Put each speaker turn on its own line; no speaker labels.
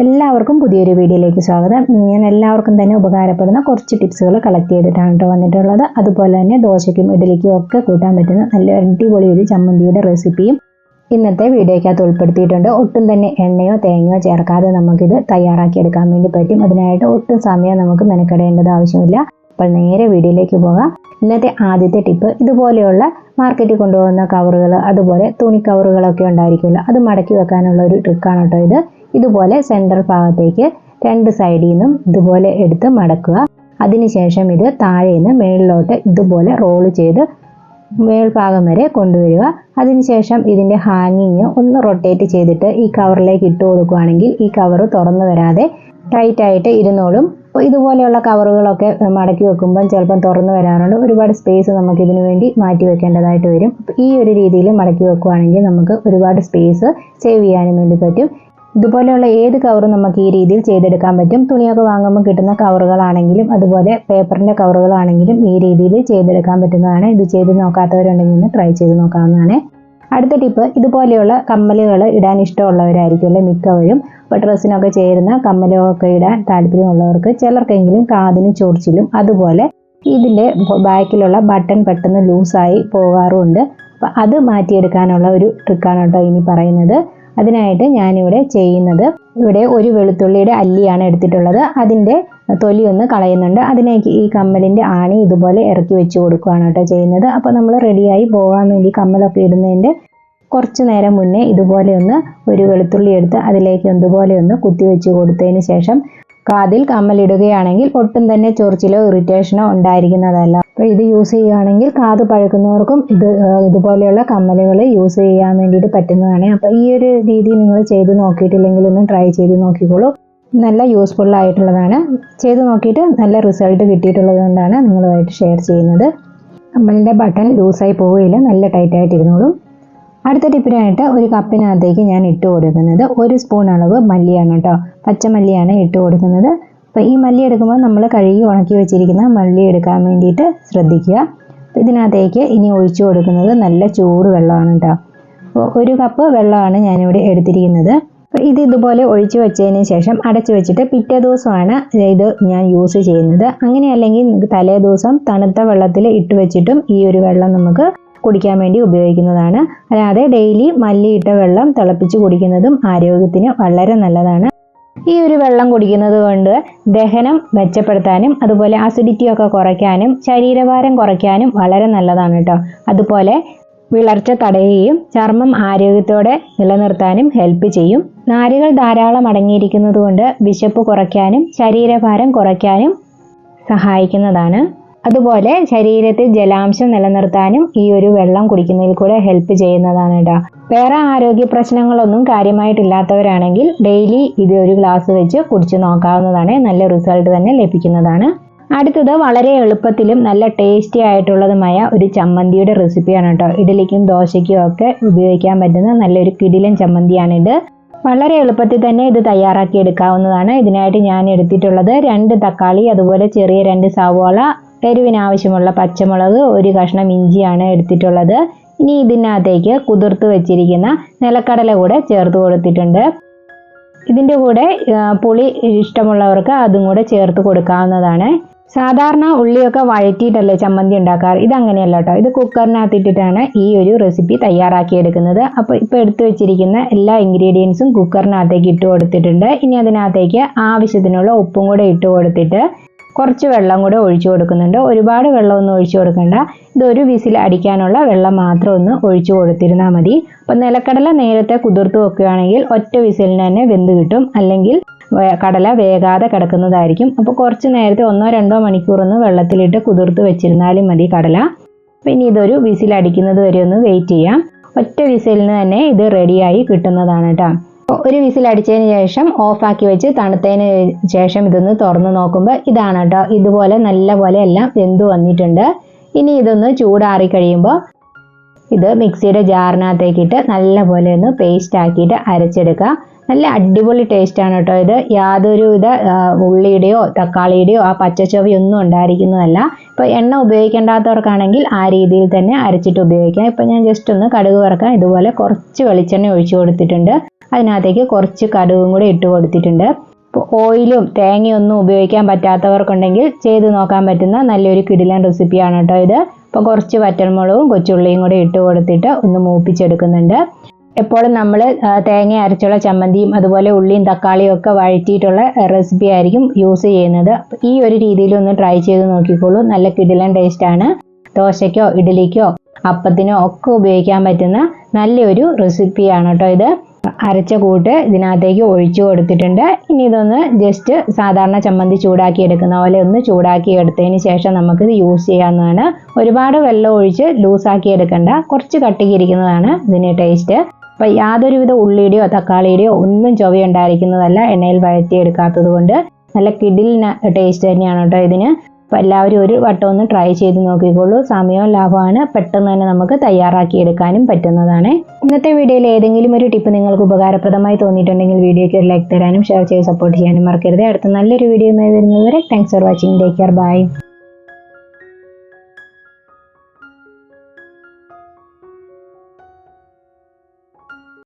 എല്ലാവർക്കും പുതിയൊരു വീഡിയോയിലേക്ക് സ്വാഗതം. ഞാൻ എല്ലാവർക്കും തന്നെ ഉപകാരപ്പെടുന്ന കുറച്ച് ടിപ്സുകൾ കളക്ട് ചെയ്തിട്ടാണ് കേട്ടോ വന്നിട്ടുള്ളത്. അതുപോലെ തന്നെ ദോശയ്ക്കും ഇഡലിക്കും ഒക്കെ കൂട്ടാൻ പറ്റുന്ന നല്ല അടിപൊളി ഒരു ചമ്മന്തിയുടെ റെസിപ്പിയും ഇന്നത്തെ വീഡിയോയ്ക്കകത്ത് ഉൾപ്പെടുത്തിയിട്ടുണ്ട്. ഒട്ടും തന്നെ എണ്ണയോ തേങ്ങയോ ചേർക്കാതെ നമുക്കിത് തയ്യാറാക്കിയെടുക്കാൻ വേണ്ടി പറ്റും. അതിനായിട്ട് ഒട്ടും സമയം നമുക്ക് മെനക്കെടേണ്ടത് ആവശ്യമില്ല. അപ്പോൾ നേരെ വീഡിയോയിലേക്ക് പോകാം. ഇന്നത്തെ ആദ്യത്തെ ടിപ്പ് ഇതുപോലെയുള്ള മാർക്കറ്റിൽ കൊണ്ടുപോകുന്ന കവറുകൾ അതുപോലെ തുണി കവറുകളൊക്കെ ഉണ്ടായിരിക്കുമല്ലോ. അത് മടക്കി വെക്കാനുള്ള ഒരു ട്രിക്കാണ് കേട്ടോ ഇത്. ഇതുപോലെ സെന്റർ ഭാഗത്തേക്ക് രണ്ട് സൈഡിൽ നിന്നും ഇതുപോലെ എടുത്ത് മടക്കുക. അതിനുശേഷം ഇത് താഴെ നിന്ന് മേളിലോട്ട് ഇതുപോലെ റോൾ ചെയ്ത് മേൽഭാഗം വരെ കൊണ്ടുവരിക. അതിനുശേഷം ഇതിന്റെ ഹാങ്ങിങ് ഒന്ന് റൊട്ടേറ്റ് ചെയ്തിട്ട് ഈ കവറിലേക്ക് ഇട്ട് കൊടുക്കുകയാണെങ്കിൽ ഈ കവർ തുറന്നു വരാതെ ടൈറ്റ് ആയിട്ട് ഇരുന്നോളും. അപ്പോൾ ഇതുപോലെയുള്ള കവറുകളൊക്കെ മടക്കി വെക്കുമ്പം ചിലപ്പം തുറന്നു വരാറുണ്ട്. ഒരുപാട് സ്പേസ് നമുക്ക് ഇതിനു വേണ്ടി മാറ്റി വെക്കേണ്ടതായിട്ട് വരും. ഈ ഒരു രീതിയിൽ മടക്കി വെക്കുകയാണെങ്കിൽ നമുക്ക് ഒരുപാട് സ്പേസ് സേവ് ചെയ്യാനും വേണ്ടി പറ്റും. ഇതുപോലെയുള്ള ഏത് കവറും നമുക്ക് ഈ രീതിയിൽ ചെയ്തെടുക്കാൻ പറ്റും? തുണിയൊക്കെ വാങ്ങുമ്പോൾ കിട്ടുന്ന കവറുകളാണെങ്കിലും അതുപോലെ പേപ്പറിന്റെ കവറുകളാണെങ്കിലും ഈ രീതിയിൽ ചെയ്തെടുക്കാൻ പറ്റുന്നതാണ്. ഇത് ചെയ്ത് നോക്കാത്തവരുണ്ടെങ്കിൽ ഒന്ന് ട്രൈ ചെയ്ത് നോക്കാവുന്നതാണ്. അടുത്ത ടിപ്പ് ഇതുപോലെയുള്ള കമ്മലുകൾ ഇടാൻ ഇഷ്ടമുള്ളവരായിരിക്കും അല്ലെ? മിക്കവരും. ഇപ്പോൾ ഡ്രസ്സിനൊക്കെ ചേരുന്ന കമ്മലൊക്കെ ഇടാൻ താല്പര്യമുള്ളവർക്ക് ചിലർക്കെങ്കിലും കാതിന് ചൊറിച്ചിലും അതുപോലെ ഇതിന്റെ ബാക്കിലുള്ള ബട്ടൺ പെട്ടെന്ന് ലൂസായി പോകാറുമുണ്ട്. അപ്പം അത് മാറ്റിയെടുക്കാനുള്ള ഒരു ട്രിക്കാണ് കേട്ടോ ഇനി പറയുന്നത്. അതിനായിട്ട് ഞാനിവിടെ ചെയ്യുന്നത് ഇവിടെ ഒരു വെളുത്തുള്ളിയുടെ അല്ലിയാണ് എടുത്തിട്ടുള്ളത്. അതിന്റെ തൊലി ഒന്ന് കളയുന്നുണ്ട്. അതിനേക്ക് ഈ കമ്മലിന്റെ ആണി ഇതുപോലെ ഇറക്കി വെച്ച് കൊടുക്കുകയാണ് കേട്ടോ ചെയ്യുന്നത്. അപ്പോൾ നമ്മൾ റെഡിയായി പോകാൻ വേണ്ടി കമ്മലൊക്കെ ഇടുന്നതിന്റെ കുറച്ച് നേരം മുന്നേ ഇതുപോലെ ഒന്ന് ഒരു വെളുത്തുള്ളി എടുത്ത് അതിലേക്ക് ഇതുപോലെ ഒന്ന് കുത്തി വെച്ച് കൊടുത്തതിന് ശേഷം കാതിൽ കമ്മലിടുകയാണെങ്കിൽ ഒട്ടും തന്നെ ചൊറിച്ചിലോ ഇറിറ്റേഷനോ ഉണ്ടായിരിക്കുന്നതല്ല. അപ്പോൾ ഇത് യൂസ് ചെയ്യുകയാണെങ്കിൽ കാത് പഴുക്കുന്നവർക്കും ഇത് ഇതുപോലെയുള്ള കമ്മലുകൾ യൂസ് ചെയ്യാൻ വേണ്ടിയിട്ട് പറ്റുന്നതാണ്. അപ്പോൾ ഈ ഒരു രീതി നിങ്ങൾ ചെയ്ത് നോക്കിയിട്ടില്ലെങ്കിൽ ഒന്ന് ട്രൈ ചെയ്ത് നോക്കിക്കോളൂ. നല്ല യൂസ്ഫുൾ ആയിട്ടുള്ളതാണ്. ചെയ്ത് നോക്കിയിട്ട് നല്ല റിസൾട്ട് കിട്ടിയിട്ടുള്ളത് കൊണ്ടാണ് നിങ്ങളുമായിട്ട് ഷെയർ ചെയ്യുന്നത്. കമ്മലിന്റെ ബട്ടൺ ലൂസായി പോവുകയില്ല നല്ല ടൈറ്റായിട്ട് ഇരുന്നോളും. അടുത്ത ടിപ്പിനായിട്ട് ഒരു കപ്പിനകത്തേക്ക് ഞാൻ ഇട്ട് കൊടുക്കുന്നത് ഒരു സ്പൂൺ അളവ് മല്ലിയാണ് കേട്ടോ. പച്ചമല്ലിയാണ് ഇട്ട് കൊടുക്കുന്നത്. അപ്പോൾ ഈ മല്ലി എടുക്കുമ്പോൾ നമ്മൾ കഴുകി ഉണക്കി വെച്ചിരിക്കുന്ന മല്ലി എടുക്കാൻ വേണ്ടിയിട്ട് ശ്രദ്ധിക്കുക. ഇതിനകത്തേക്ക് ഇനി ഒഴിച്ചു കൊടുക്കുന്നത് നല്ല ചൂട് വെള്ളമാണ് കേട്ടോ. അപ്പോൾ ഒരു കപ്പ് വെള്ളമാണ് ഞാനിവിടെ എടുത്തിരിക്കുന്നത്. അപ്പോൾ ഇത് ഇതുപോലെ ഒഴിച്ചു വെച്ചതിന് ശേഷം അടച്ചു വെച്ചിട്ട് പിറ്റേ ദിവസമാണ് ഇത് ഞാൻ യൂസ് ചെയ്യുന്നത്. അങ്ങനെയല്ലെങ്കിൽ തലേ ദിവസം തണുത്ത വെള്ളത്തിൽ ഇട്ട് വെച്ചിട്ടും ഈ ഒരു വെള്ളം നമുക്ക് കുടിക്കാൻ വേണ്ടി ഉപയോഗിക്കുന്നതാണ്. അല്ലാതെ ഡെയിലി മല്ലിയിട്ട വെള്ളം തിളപ്പിച്ച് കുടിക്കുന്നതും ആരോഗ്യത്തിന് വളരെ നല്ലതാണ്. ഈ ഒരു വെള്ളം കുടിക്കുന്നത് കൊണ്ട് ദഹനം മെച്ചപ്പെടുത്താനും അതുപോലെ അസിഡിറ്റി ഒക്കെ കുറയ്ക്കാനും ശരീരഭാരം കുറയ്ക്കാനും വളരെ നല്ലതാണ് കേട്ടോ അതുപോലെ വിളർച്ച തടയുകയും ചർമ്മം ആരോഗ്യത്തോടെ നിലനിർത്താനും ഹെൽപ്പ് ചെയ്യും. നാരുകൾ ധാരാളം അടങ്ങിയിരിക്കുന്നത് കൊണ്ട് വിശപ്പ് കുറയ്ക്കാനും ശരീരഭാരം കുറയ്ക്കാനും സഹായിക്കുന്നതാണ്. അതുപോലെ ശരീരത്തിൽ ജലാംശം നിലനിർത്താനും ഈ ഒരു വെള്ളം കുടിക്കുന്നതിൽ കൂടെ ഹെൽപ്പ് ചെയ്യുന്നതാണ് കേട്ടോ വേറെ ആരോഗ്യ പ്രശ്നങ്ങളൊന്നും കാര്യമായിട്ടില്ലാത്തവരാണെങ്കിൽ ഡെയിലി ഇത് ഒരു ഗ്ലാസ് വെച്ച് കുടിച്ചു നോക്കാവുന്നതാണ്. നല്ല റിസൾട്ട് തന്നെ ലഭിക്കുന്നതാണ്. അടുത്തത് വളരെ എളുപ്പത്തിലും നല്ല ടേസ്റ്റി ആയിട്ടുള്ളതുമായ ഒരു ചമ്മന്തിയുടെ റെസിപ്പിയാണ് കേട്ടോ ഇഡലിക്കും ദോശയ്ക്കും ഒക്കെ ഉപയോഗിക്കാൻ പറ്റുന്ന നല്ലൊരു കിടിലൻ ചമ്മന്തിയാണിത് വളരെ എളുപ്പത്തിൽ തന്നെ ഇത് തയ്യാറാക്കി എടുക്കാവുന്നതാണ്. ഇതിനായിട്ട് ഞാൻ എടുത്തിട്ടുള്ളത് രണ്ട് തക്കാളി അതുപോലെ ചെറിയ രണ്ട് സവോള എരിവിന് ആവശ്യമുള്ള പച്ചമുളക് ഒരു കഷ്ണം ഇഞ്ചിയാണ് എടുത്തിട്ടുള്ളത്. ഇനി ഇതിനകത്തേക്ക് കുതിർത്ത് വെച്ചിരിക്കുന്ന നിലക്കടല കൂടെ ചേർത്ത് കൊടുത്തിട്ടുണ്ട്. ഇതിന്റെ കൂടെ പുളി ഇഷ്ടമുള്ളവർക്ക് അതും കൂടെ ചേർത്ത് കൊടുക്കാവുന്നതാണ്. സാധാരണ ഉള്ളിയൊക്കെ വഴറ്റിയിട്ടല്ലേ ചമ്മന്തി ഉണ്ടാക്കാറ്? ഇതങ്ങനെയല്ല കേട്ടോ. ഇത് കുക്കറിനകത്ത് ഇട്ടിട്ടാണ് ഈ ഒരു റെസിപ്പി തയ്യാറാക്കി എടുക്കുന്നത് അപ്പോൾ ഇപ്പോൾ എടുത്തു വെച്ചിരിക്കുന്ന എല്ലാ ഇൻഗ്രീഡിയൻസും കുക്കറിനകത്തേക്ക് ഇട്ട് കൊടുത്തിട്ടുണ്ട്. ഇനി അതിനകത്തേക്ക് ആവശ്യത്തിനുള്ള ഉപ്പും കൂടെ ഇട്ട് കൊടുത്തിട്ട് കുറച്ച് വെള്ളം കൂടെ ഒഴിച്ചു കൊടുക്കുന്നുണ്ട്. ഒരുപാട് വെള്ളമൊന്നും ഒഴിച്ചു കൊടുക്കണ്ട. ഇതൊരു വിസിൽ അടിക്കാനുള്ള വെള്ളം മാത്രം ഒന്ന് ഒഴിച്ചു കൊടുത്തിരുന്നാൽ മതി. അപ്പം നിലക്കടല നേരത്തെ കുതിർത്ത് വെക്കുകയാണെങ്കിൽ ഒറ്റ വിസിലിന് തന്നെ വെന്ത് കിട്ടും. അല്ലെങ്കിൽ കടല വേകാതെ കിടക്കുന്നതായിരിക്കും. അപ്പോൾ കുറച്ച് നേരത്തെ ഒന്നോ രണ്ടോ മണിക്കൂറൊന്ന് വെള്ളത്തിലിട്ട് കുതിർത്ത് വെച്ചിരുന്നാലും മതി കടല. പിന്നെ ഇതൊരു വിസിൽ അടിക്കുന്നത് വരെ ഒന്ന് വെയിറ്റ് ചെയ്യാം. ഒറ്റ വിസിലിന് തന്നെ ഇത് റെഡിയായി കിട്ടുന്നതാണ് കേട്ടോ ഒരു വിസിൽ അടിച്ചതിന് ശേഷം ഓഫാക്കി വെച്ച് തണുത്തതിന് ശേഷം ഇതൊന്ന് തുറന്ന് നോക്കുമ്പോൾ ഇതാണ് കേട്ടോ. ഇതുപോലെ നല്ല പോലെ എല്ലാം വെന്ത് വന്നിട്ടുണ്ട്. ഇനി ഇതൊന്ന് ചൂടാറി കഴിയുമ്പോൾ ഇത് മിക്സിയുടെ ജാറിനകത്തേക്കിട്ട് നല്ല പോലെ ഒന്ന് പേസ്റ്റ് ആക്കിയിട്ട് അരച്ചെടുക്കുക. നല്ല അടിപൊളി ടേസ്റ്റാണ് കേട്ടോ ഇത്. യാതൊരു വിധ ഉള്ളിയുടെയോ തക്കാളിയുടെയോ ആ പച്ചച്ചൊവയൊന്നും ഉണ്ടായിരിക്കുന്നതല്ല. ഇപ്പോൾ എണ്ണ ഉപയോഗിക്കേണ്ടാത്തവർക്കാണെങ്കിൽ ആ രീതിയിൽ തന്നെ അരച്ചിട്ട് ഉപയോഗിക്കാം. ഇപ്പം ഞാൻ ജസ്റ്റ് ഒന്ന് കടുക് വറക്കാൻ ഇതുപോലെ കുറച്ച് വെളിച്ചെണ്ണ ഒഴിച്ചു കൊടുത്തിട്ടുണ്ട്. അതിനകത്തേക്ക് കുറച്ച് കടുകും കൂടി ഇട്ട് കൊടുത്തിട്ടുണ്ട്. ഓയിലും തേങ്ങയൊന്നും ഉപയോഗിക്കാൻ പറ്റാത്തവർക്കുണ്ടെങ്കിൽ ചെയ്ത് നോക്കാൻ പറ്റുന്ന നല്ലൊരു കിടിലൻ റെസിപ്പിയാണ് കേട്ടോ ഇത്. അപ്പോൾ കുറച്ച് വറ്റൽമുളകും കൊച്ചുള്ളിയും കൂടി ഇട്ട് കൊടുത്തിട്ട് ഒന്ന് മൂപ്പിച്ചെടുക്കുന്നുണ്ട്. എപ്പോഴും നമ്മൾ തേങ്ങ അരച്ചുള്ള ചമ്മന്തിയും അതുപോലെ ഉള്ളിയും തക്കാളിയും ഒക്കെ വഴറ്റിയിട്ടുള്ള റെസിപ്പി ആയിരിക്കും യൂസ് ചെയ്യുന്നത്. ഈ ഒരു രീതിയിൽ ഒന്ന് ട്രൈ ചെയ്ത് നോക്കിക്കോളൂ. നല്ല കിടിലൻ ടേസ്റ്റാണ് ദോശയ്ക്കോ ഇഡ്ഡലിക്കോ അപ്പത്തിനോ ഒക്കെ ഉപയോഗിക്കാൻ പറ്റുന്ന നല്ലൊരു റെസിപ്പിയാണ് കേട്ടോ ഇത്. അരച്ച കൂട്ട് ഇതിനകത്തേക്ക് ഒഴിച്ചു കൊടുത്തിട്ടുണ്ട്. ഇനി ഇതൊന്ന് ജസ്റ്റ് സാധാരണ ചമ്മന്തി ചൂടാക്കി എടുക്കുന്ന പോലെ ഒന്ന് ചൂടാക്കി എടുത്തതിന് ശേഷം നമുക്കിത് യൂസ് ചെയ്യാവുന്നതാണ്. ഒരുപാട് വെള്ളം ഒഴിച്ച് ലൂസാക്കി എടുക്കണ്ട കുറച്ച് കട്ടിക്കിരിക്കുന്നതാണ് ഇതിന് ടേസ്റ്റ് അപ്പോൾ യാതൊരുവിധ ഉള്ളിയുടെയോ തക്കാളിയുടെയോ ഒന്നും ചൊവയുണ്ടായിരിക്കുന്നതല്ല എണ്ണയിൽ വഴറ്റിയെടുക്കാത്തത് കൊണ്ട്. നല്ല കിടിലിന് ടേസ്റ്റ് തന്നെയാണ് കേട്ടോ ഇതിന്. അപ്പോൾ എല്ലാവരും ഒരു വട്ടം ഒന്ന് ട്രൈ ചെയ്ത് നോക്കിക്കോളൂ. സമയവും ലാഭമാണ്. പെട്ടെന്ന് തന്നെ നമുക്ക് തയ്യാറാക്കിയെടുക്കാനും പറ്റുന്നതാണ്. ഇന്നത്തെ വീഡിയോയിൽ ഏതെങ്കിലും ഒരു ടിപ്പ് നിങ്ങൾക്ക് ഉപകാരപ്രദമായി തോന്നിയിട്ടുണ്ടെങ്കിൽ വീഡിയോയ്ക്ക് ഒരു ലൈക്ക് തരാനും ഷെയർ ചെയ്ത് സപ്പോർട്ട് ചെയ്യാനും മറക്കരുത്. അടുത്ത നല്ലൊരു വീഡിയോയുമായി വരുന്നതുവരെ thanks for watching take care bye